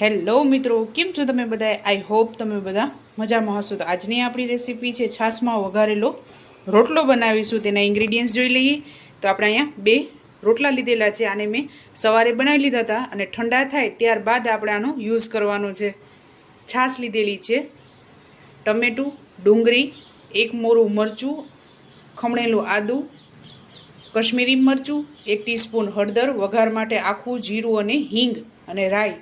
Hello મિત્રો, કેમ છો તમે બધા આઈ હોપ તમે બધા મજામાં હશો. તો આજની આપણી રેસીપી છે છાશમાં વઘારેલો રોટલો બનાવીશું. તેના ઇન્ગ્રીડિયન્ટ્સ જોઈ લઈએ. તો આપણે અહીંયા બે રોટલા લીધેલા છે. આને મેં સવારે બનાવી લીધા હતા અને ઠંડા થાય ત્યારબાદ આપણે આનો યુઝ કરવાનો છે. છાશ લીધેલી છે. ટમેટું, ડુંગળી, એક મોરું મરચું, ખમણેલું આદું, કશ્મીરી મરચું, એક ટીસ્પૂન હળદર, વઘાર માટે આખું જીરું અને હિંગ અને રાઈ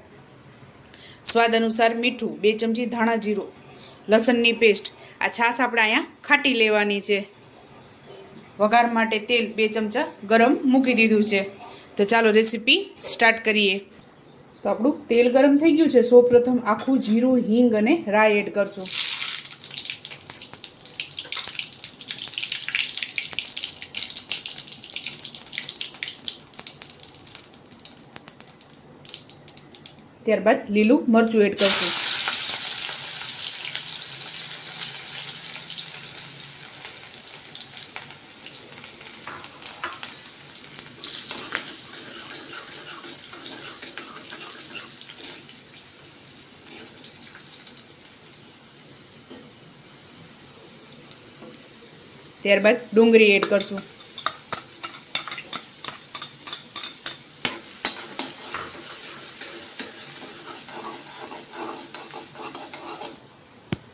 સ્વાદ અનુસાર મીઠું, બે ચમચી ધાણા જીરું, લસણની પેસ્ટ. આ છાશ આપણે અહીંયા ખાટી લેવાની છે. વઘાર માટે તેલ બે ચમચા ગરમ મૂકી દીધું છે. તો ચાલો રેસીપી સ્ટાર્ટ કરીએ. તો આપણું તેલ ગરમ થઈ ગયું છે. સૌપ્રથમ આખું જીરું, હિંગ અને રાઈ એડ કરશું. ત્યારબાદ લીલું મરચું એડ કરશું. ત્યારબાદ ડુંગળી એડ કરશું.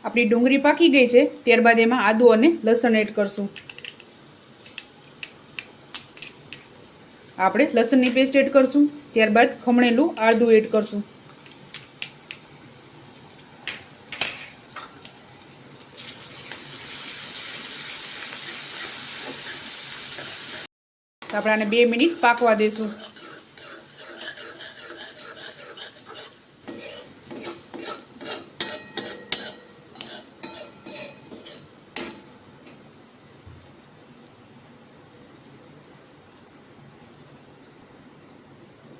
આપણી ડુંગળી પાકી ગઈ છે, ત્યારબાદ એમાં આદુ અને લસણ એડ કરશું. આપણે લસણની પેસ્ટ એડ કરશું, ત્યારબાદ ખમણેલું આદું એડ કરશું. આપણે આને બે મિનિટ પાકવા દેશું.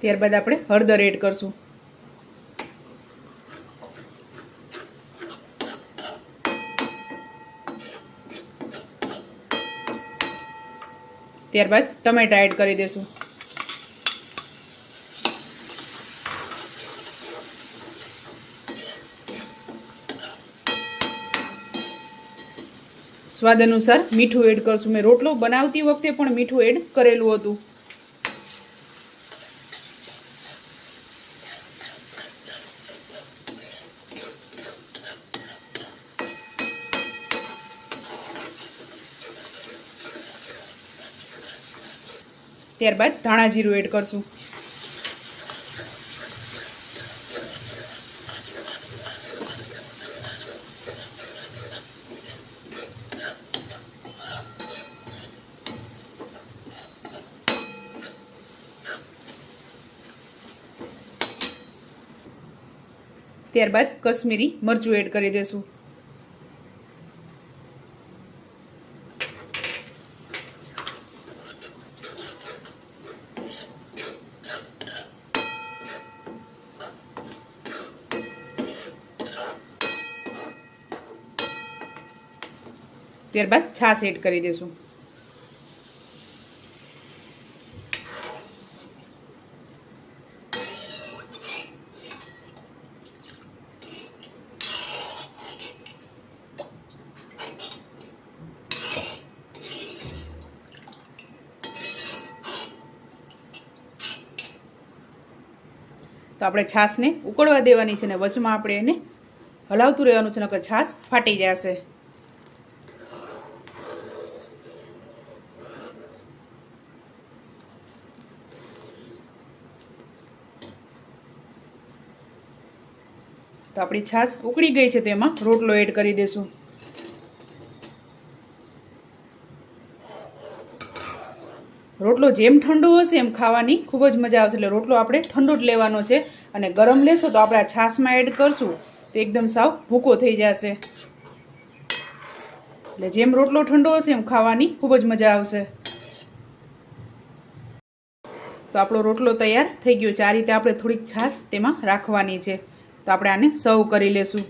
ત્યારબાદ આપણે હળદર એડ કરશું. ત્યારબાદ ટમેટા એડ કરી દેશું. સ્વાદ અનુસાર મીઠું એડ કરશું. મેં રોટલો બનાવતી વખતે પણ મીઠું એડ કરેલું હતું. ત્યારબાદ ધાણા જીરું એડ કરશું. ત્યારબાદ કશ્મીરી મરચું એડ કરી દેશું. ત્યારબાદ છાશ એડ કરી દઈશું તો આપણે છાશને ઉકળવા દેવાની છે ને વચમાં આપણે એને હલાવતું રહેવાનું છે, નકર છાશ ફાટી જશે. તો આપણી છાશ ઉકળી ગઈ છે તેમાં રોટલો એડ કરી દેશું. રોટલો જેમ ઠંડુ હશે એમ ખાવાની ખૂબ જ મજા આવશે. એટલે રોટલો આપણે ઠંડો જ લેવાનો છે. અને ગરમ લેશો તો આપણે આ છાશમાં એડ કરશું તો એકદમ સાવ ભૂકો થઈ જશે. એટલે જેમ રોટલો ઠંડો હશે એમ ખાવાની ખૂબ જ મજા આવશે. તો આપણો રોટલો તૈયાર થઈ ગયો છે. આ રીતે આપણે થોડીક છાશ તેમાં રાખવાની છે. તો આપણે આને સર્વ કરી લેશું.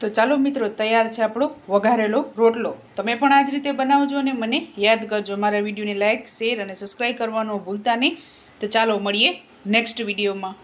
તો ચાલો મિત્રો, તૈયાર છે આપણો વઘારેલો રોટલો. તમે પણ આ જ રીતે બનાવજો અને મને યાદ કરજો. મારા વિડીયોને લાઇક શેર અને સબસ્ક્રાઈબ કરવાનું ભૂલતા નહીં. તો ચાલો મળીએ નેક્સ્ટ વિડીયોમાં.